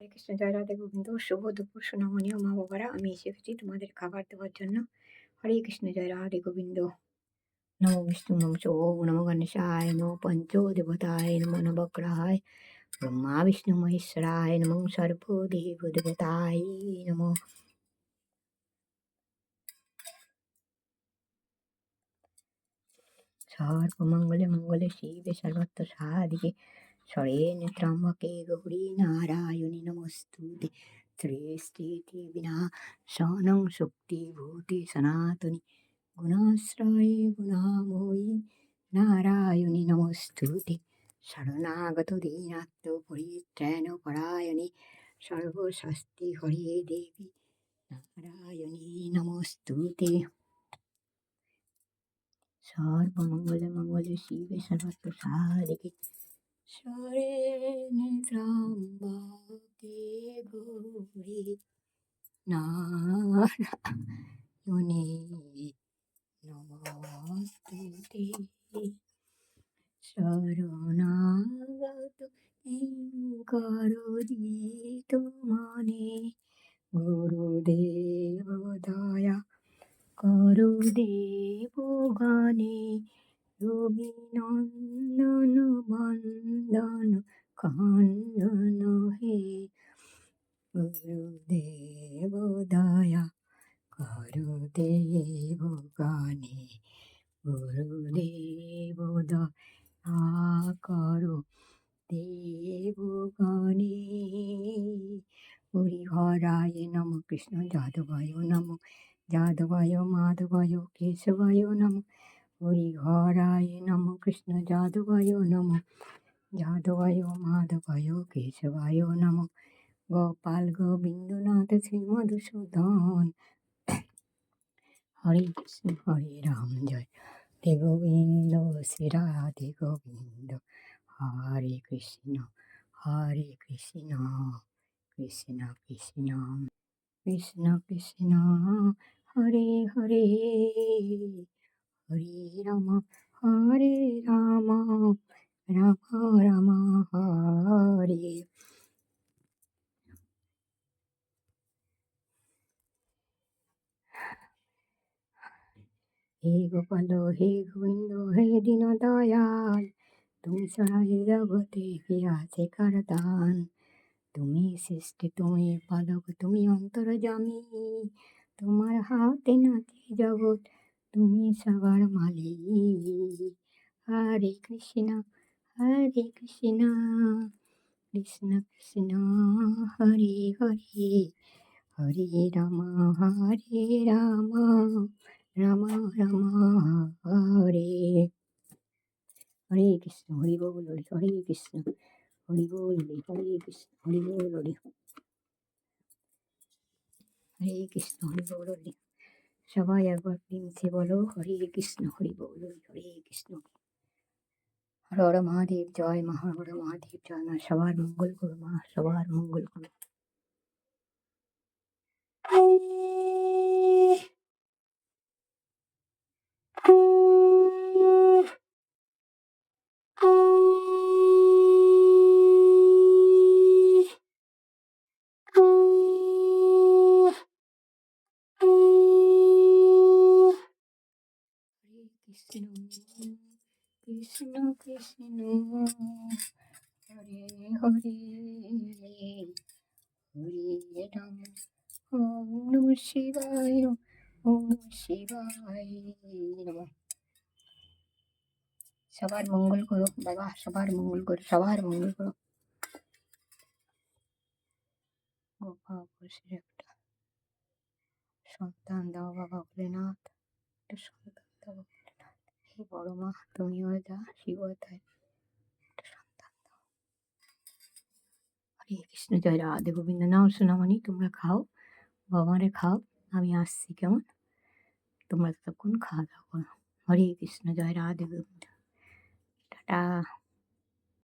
হরে কৃষ্ণ জয় রাধে গোবিন্দ শুভ দুপুর সোনামণীয় মা বাবারা, আমি এসে গেছি তোমাদের খাবার দেওয়ার জন্য। হরে কৃষ্ণ, জয় রাধে গোবিন্দ। নমো বিষ্ণু, নম ওম নমো গণেশায়, নমো পঞ্চো দেবতায় নমো নবগ্রহায়, ব্রহ্মা, বিষ্ণু, মহেশ্বরায়, নমো সর্বদেব দেবতায়, নমো। সর্বমঙ্গলে মঙ্গলে শিবে সর্বত্র সাদিকে সরেণ ত্রম্বকে গৌরী নারায়ণী নমস্তুতে সৃষ্টিতি বিনা সনং শক্তি ভূতি সনাতনী গুণাশ্রয়ে গুণাময়ী নারায়ণী নমস্তুতে শরণাগত দীনাত্ম পরিত্রাণ পরায়ণী সর্বশাস্তি হরে দেবী নারায়ণী নমস্তুতে সর্বমঙ্গলে মঙ্গলে শিবে সর্বত্র সাধিকে শরণে ত্রম্বকে গৌরী নারায়ণী নমস্তুতে। শরণাগত করদিত মনে গুরুদেব দয়া করুদেব গানে রবি নন্দন বন্দন খন্দন হে। গুরুদেব দয়া করুদেব গানে। গুরুদেব দয়া করো দেব গানে। হরিহরায় নম, কৃষ্ণ যাদবায় নম, যাদবায় মাধবায় কেশবায় নম হরিহরায় নম কৃষ্ণ যাদবায় নম। যাদবায় মাধবায় কেশবায় নম। গোপাল গোবিন্দনাথ শ্রী মধুসূদন হরে কৃষ্ণ, হরে রাম, জয়। রে গোবিন্দ, শ্রী রাধে গোবিন্দ। হরে কৃষ্ণ হরে কৃষ্ণ কৃষ্ণ কৃষ্ণ কৃষ্ণ কৃষ্ণ। হরে হরে। হরে রাম হরে রাম রাম রাম, হরে। হে গোপাল, হে গোবিন্দ, হে দীন দয়াল তুমি ছাড়া জগতে কে আছে দান? তুমি সৃষ্টি, তুমি পালক, তুমি অন্তর্জামী তোমার হাতে নাচে জগৎ তুমি সবার মালিক হরে কৃষ্ণ হরে কৃষ্ণ কৃষ্ণ কৃষ্ণ, হরে হরে হরে রাম হরে রাম রাম রাম, হরে। হরে কৃষ্ণ, হরি বল, হরে কৃষ্ণ, হরি বল, হরে কৃষ্ণ, হরি বল হরে কৃষ্ণ, হরি বল, হরে। সবাই একবার প্রেমসে বলো, হরে কৃষ্ণ, হরি বল হরে কৃষ্ণ। হর হর মহাদেব, জয় মা, হর হর মহাদেব, জয় মা, সবার মঙ্গল করো মা, সবার মঙ্গল করো। কৃষ্ণ কৃষ্ণ কৃষ্ণ হরে হরে হরে রাম নম শিবায় ওম শিবায় সবার মঙ্গল করো, বাবা, সবার মঙ্গল করো, সবার মঙ্গল করো। গোপা বসে একটা সন্তান দাও, বাবা, ভোলেনাথ। একটা সন্তান দাও হে বড় মা, তুমিও যা শিবতায় তাই। সন্তান হরে কৃষ্ণ, জয় রাধে গোবিন্দ। নাম সোনামণি, তোমরা খাও, বাবারে খাও, আমি আসছি, কেমন? তোমরা ততক্ষণ খাওয়া দাওয়া করো। হরে কৃষ্ণ, জয় রাধে গোবিন্দ। টাটা।